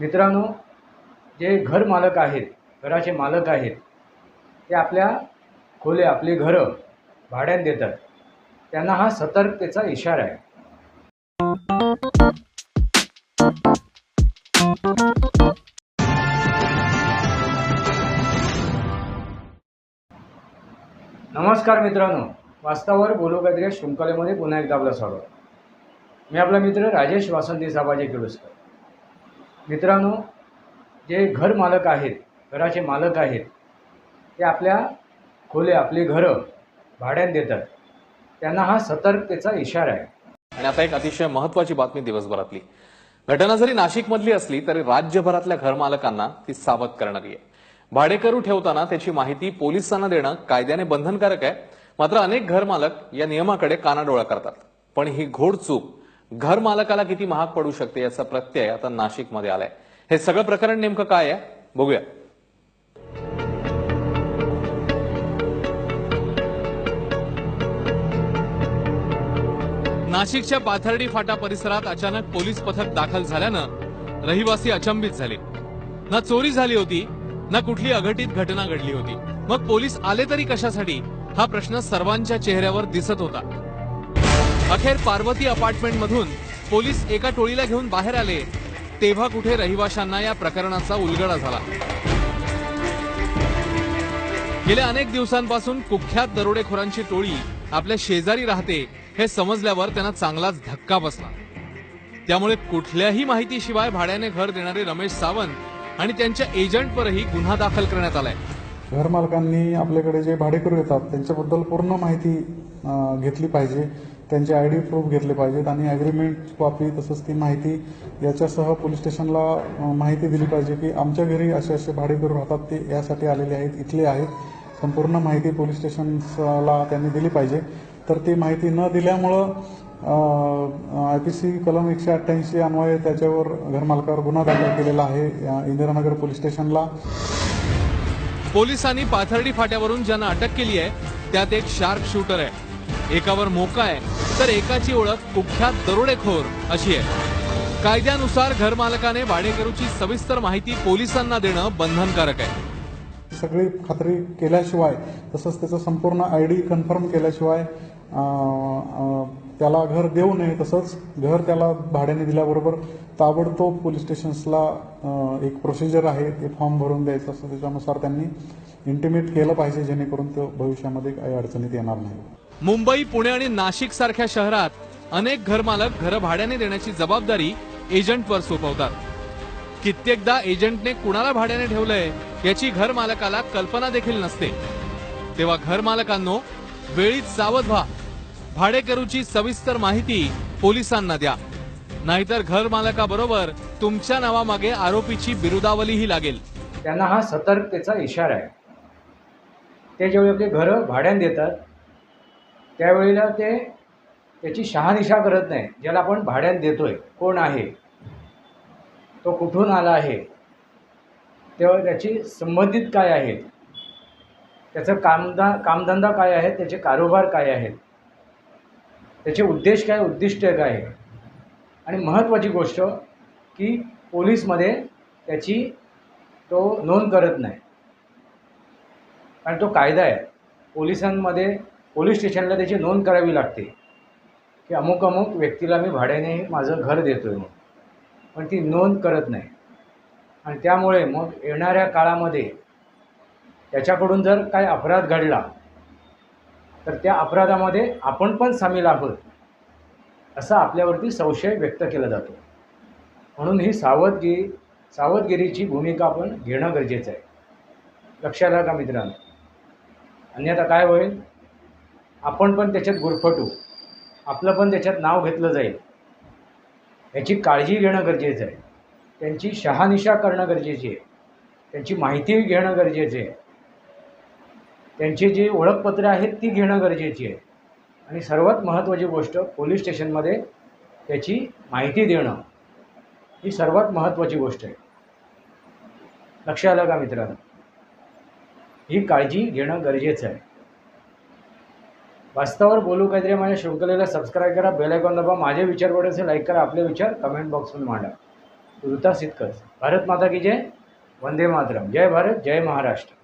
मित्रांनो जे घर मालक आहेत घराचे मालक आहेत ते आपल्या खोले आपली घरं भाड्यात देतात. त्यांना हा सतर्कतेचा इशारा आहे. नमस्कार मित्रांनो वास्तवावर बोलू काहीतरी शृंखलेमध्ये पुन्हा एकदा आपलं स्वागत. मी आपला मित्र राजेश वासंती साबाजी केळुसकर मित्रांनो जे घर मालक आहेत घराचे मालक आहेत ते आपल्या खोले आपली घरं भाड्यात देतात. त्यांना हा सतर्कतेचा इशारा आहे. आणि आता एक अतिशय महत्वाची बातमी दिवसभरातली. घटना जरी नाशिकमधली असली तरी राज्यभरातल्या घरमालकांना ती सावध करणारी आहे भाडेकरू ठेवताना त्याची माहिती पोलिसांना देणं कायद्याने बंधनकारक आहे. मात्र अनेक घरमालक या नियमाकडे कानाडोळा करतात. पण ही घोड घर मालकाला किती महाग पडू शकते याचा प्रत्यय आता नाशिकमध्ये आलाय. हे सगळं प्रकरण नेमकं काय आहे? बघूया. नाशिकच्या पाथर्डी फाटा परिसरात अचानक पोलीस पथक दाखल झाल्यानं रहिवासी अचंबित झाले. ना चोरी झाली होती ना कुठली अघटित घटना घडली होती. मग पोलीस आले तरी कशासाठी? हा प्रश्न सर्वांच्या चेहऱ्यावर दिसत होता. अखेर पार्वती अपार्टमेंट मधून पोलीस एका टोळीला घेऊन बाहेर आले. तेव्हा कुठे रहिवाशांना या प्रकरणाचा उलगडा झाला. गेल्या अनेक दिवसांपासून कुख्यात दरोडेखोरांची टोळी आपल्या शेजारी राहते हे समजल्यावर त्यांना चांगलाच धक्का बसला. त्यामुळे कुठल्याही माहितीशिवाय भाड्याने घर देणारे रमेश सावंत आणि त्यांच्या एजंटवरही गुन्हा दाखल करण्यात आलाय. घरमालकांनी आपल्याकडे जे भाडेकरू येतात त्यांच्याबद्दल पूर्ण माहिती घेतली पाहिजे. त्यांचे आय डी प्रूफ घेतले पाहिजेत आणि ॲग्रीमेंट कॉपी तसंच ती माहिती याच्यासह पोलीस स्टेशनला माहिती दिली पाहिजे की आमच्या घरी असे असे भाडेकरू राहतात ते यासाठी आलेले आहेत इथले आहेत. संपूर्ण माहिती पोलीस स्टेशन्सला त्यांनी दिली पाहिजे. तर ती माहिती न दिल्यामुळं आय पी सी कलम एकशे अठ्ठ्याऐंशी अन्वये त्याच्यावर घरमालकावर गुन्हा दाखल केलेला आहे या इंदिरानगर पोलीस स्टेशनला पोलिसांनी पाथर्डी फाट्यावरून ज्यांना अटक केली आहे त्यात एक शार्प शूटर आहे. एकावर मोका आहे तर एकाची ओळख कुख्यात दरोडेखोर अशी आहे. कायद्यानुसार घरमालकाने भाडेकरूची सविस्तर माहिती पोलिसांना देणं बंधनकारक आहे. सगळी खात्री केल्याशिवाय तसंच त्याचं संपूर्ण आय डी कन्फर्म केल्याशिवाय त्याला घर देऊ नये तसंच घर त्याला भाड्याने दिल्याबरोबर ताबडतोब पोलीस स्टेशन्सला एक प्रोसिजर आहे ते फॉर्म भरून द्यायचं असं त्याच्यानुसार त्यांनी इंटिमेट केलं पाहिजे जेणेकरून तो भविष्यामध्ये काही अडचणीत येणार नाही. मुंबई पुणे आणि नाशिक सारख्या शहरात अनेक घरमालक घरं भाड्याने देण्याची जबाबदारी एजंटवर सोपवतात. कित्येकदा एजंटने कुणाला भाड्याने ठेवलंय याची घरमालकाला कल्पना देखील नसते. तेव्हा घरमालकांनो वेळीच सावध व्हा. भाडेकरूची सविस्तर माहिती पोलिसांना द्या. नाहीतर घरमालकाबरोबर तुमच्या नावामागे आरोपीची बिरुदावलीही लागेल. त्यांना हा सतर्कतेचा इशारा आहे. ते ज्यावेळी आपली घरं भाड्याने देतात. त्यावेळेला ते त्याची शहानिशा करत नाही. ज्याला आपण भाड्याने देतोय. कोण आहे? तो कुठून आला आहे? तेव्हा त्याची संबंधित काय आहेत? त्याचं कामदा कामधंदा काय आहे त्याचे कारोबार काय आहेत? त्याचे उद्देश काय उद्दिष्ट काय? आहे आणि महत्त्वाची गोष्ट की पोलीसमध्ये त्याची तो नोंद करत नाही. कारण तो कायदा आहे. पोलिसांमध्ये पोलीस स्टेशनला त्याची नोंद करावी लागते. की अमुक अमुक व्यक्तीला मी भाड्याने माझं घर देतो आहे पण ती नोंद करत नाही. आणि त्यामुळे मग येणाऱ्या काळामध्ये त्याच्याकडून जर काय अपराध घडला तर त्या अपराधामध्ये आपण पण सामील आहोत असा आपल्यावरती संशय व्यक्त केला जातो. म्हणून ही सावधगिरी सावधगिरीची भूमिका आपण घेणं गरजेचं आहे. लक्षात राहा का मित्रांनो? अन्यथा काय होईल? आपण पण त्याच्यात गुरफटू. आपलं पण त्याच्यात नाव घेतलं जाईल. याची काळजी घेणं गरजेचं आहे. त्यांची शहानिशा करणं गरजेची आहे. त्यांची माहिती घेणं गरजेचे आहे. त्यांची जी ओळखपत्रे आहेत ती घेणं गरजेची आहे. आणि सर्वात महत्त्वाची गोष्ट पोलीस स्टेशनमध्ये त्याची माहिती देणं ही सर्वात महत्त्वाची गोष्ट आहे. लक्ष आलं का मित्रांनो? ही काळजी घेणं गरजेचं आहे. वास्तवावर बोलू काहीतरी माझ्या शृंखलेला सबस्क्राईब करा बेल आयकॉन दाबा माझे विचार पडायचे लाईक करा आपले विचार कमेंट बॉक्समध्ये मांडा. तुर्तास इतकंच भारत माता की जय वंदे मातरम. जय भारत जय महाराष्ट्र.